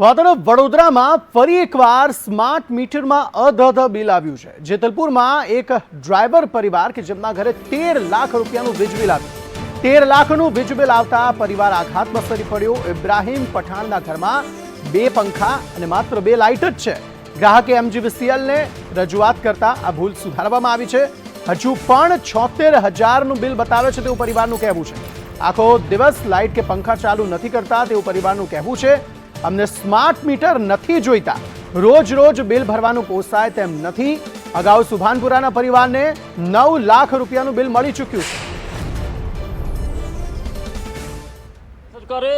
વાદળો વડોદરામાં ફરી એકવાર સ્માર્ટ મીટરમાં અધધ બિલ આવ્યું છે. જેતલપુરમાં એક ડ્રાઈવર પરિવાર કે જેમના ઘરે તેર લાખ રૂપિયાનું વીજ બિલ આવ્યું. તેર લાખનું વીજ બિલ આવતા પરિવાર આઘાતમાં સરી પડ્યો. ઇબ્રાહીમ પઠાણના ઘરમાં બે પંખા અને માત્ર બે લાઇટ જ છે. ગ્રાહકે એમજીવીસીએલને રજૂઆત કરતા આ ભૂલ સુધારવામાં આવી છે. હજુ પણ છોતેર હજારનું બિલ બતાવે છે તેવું પરિવારનું કહેવું છે. આખો દિવસ લાઇટ કે પંખા ચાલુ નથી કરતા તેવું પરિવારનું કહેવું છે. અમને સ્માર્ટ મીટર નથી જોઈતા. રોજ રોજ બિલ ભરવાનું પોસાય તેમ નથી. અગાઉ સુભાનપુરાના પરિવારને નવ લાખ રૂપિયાનું બિલ મળી ચૂક્યું છે. સરકારે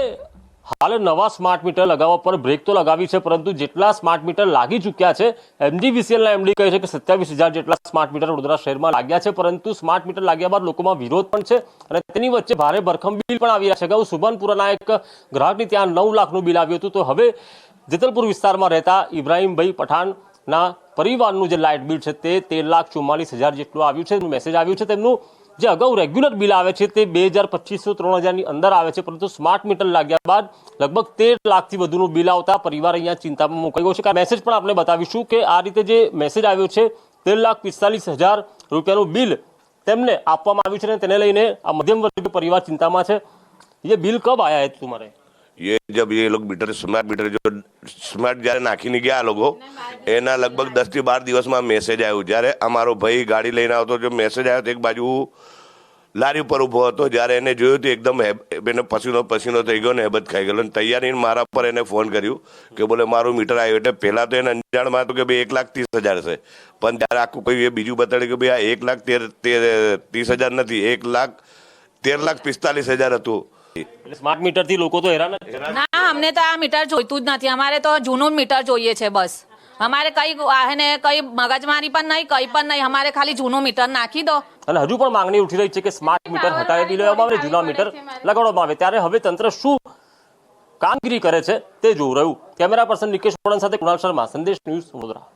હાલ નવા સ્માર્ટ મીટર લગાવવા પર બ્રેક તો લગાવી છે, પરંતુ જેટલા સ્માર્ટ મીટર લાગી ચૂક્યા છે, એમજીવીસીએલના એમડી કહે છે કે સત્યાવીસ હજાર જેટલા સ્માર્ટ મીટર વડોદરા શહેરમાં લાગ્યા છે, પરંતુ સ્માર્ટ મીટર લાગ્યા બાદ લોકોમાં વિરોધ પણ છે અને તેની વચ્ચે ભારે ભરખમ બિલ પણ આવી રહ્યા છે. અગાઉ સુભાનપુરાના એક ગ્રાહકની ત્યાં નવ લાખનું બિલ આવ્યું હતું, તો હવે જેતલપુર વિસ્તારમાં રહેતા ઇબ્રાહીમભાઈ પઠાણના પરિવારનું જે લાઇટ બિલ છે તે તેર લાખ ચુમ્માલીસ હજાર જેટલું આવ્યું છે. મેસેજ આવ્યું છે તેમનું જે અગાઉ રેગ્યુલર બિલ આવે છે તે બે હજાર પચીસો ત્રણ હજારની અંદર આવે છે, પરંતુ સ્માર્ટ મીટર લાગ્યા બાદ લગભગ તેર લાખથી વધુનું બિલ આવતા પરિવાર અહીંયા ચિંતામાં મુકાઈ ગયો છે. કારણ મેસેજ પણ આપણે બતાવીશું કે આ રીતે જે મેસેજ આવ્યો છે, તેર લાખ પિસ્તાલીસ હજાર રૂપિયાનું બિલ તેમને આપવામાં આવ્યું છે અને તેને લઈને આ મધ્યમ વર્ગ પરિવાર ચિંતામાં છે. એ બિલ કબ આવ્યા તું મારે ये जब ये लोग मीटर स्मार्ट मीटर जो સ્માર્ટ જ્યારે નાખીને ગયા આ લોકો એના લગભગ દસ થી બાર દિવસમાં મેસેજ આવ્યું જ્યારે અમારો ભાઈ ગાડી લઈને આવતો જો મેસેજ આવ્યો તો એક બાજુ લારી ઉપર ઊભો હતો જ્યારે એને જોયું તો એકદમ હેબ- એને પસીનો પસીનો થઈ ગયો ને હેબત ખાઈ ગયો અને તૈયારી મારા પર એને ફોન કર્યું કે બોલે મારું મીટર આવ્યું એટલે પહેલાં તો એને અંજાણમાં હતું કે ભાઈ એક લાખ ત્રીસ હજાર છે પણ ત્યારે આખું કોઈ એ બીજું બતાડ્યું કે ભાઈ આ એક લાખ તેર તેર ત્રીસ હજાર નથી એક લાખ તેર લાખ પિસ્તાલીસ હજાર હતું એટલે સ્માર્ટ મીટરથી લોકો તો હેરાન ના અમને તો આ મીટર જોઈતું જ નથી. અમારે તો જૂનું મીટર જોઈએ છે બસ. અમારે કઈ આને કઈ મગજમારી પણ નહીં કઈ પણ નહીં. અમારે ખાલી જૂનું મીટર નાખી દો. અને હજુ પણ માંગણી ઉઠી રહી છે કે સ્માર્ટ મીટર હટાવી દેવામાં આવે જૂના મીટર લગાડવામાં આવે. ત્યારે હવે તંત્ર શું કામગીરી કરે છે તે જોવું રહ્યું. કેમેરા પર્સન નિકેશ મોડન સાથે કુણાલ શર્મા સંદેશ ન્યૂઝ વડોદરા.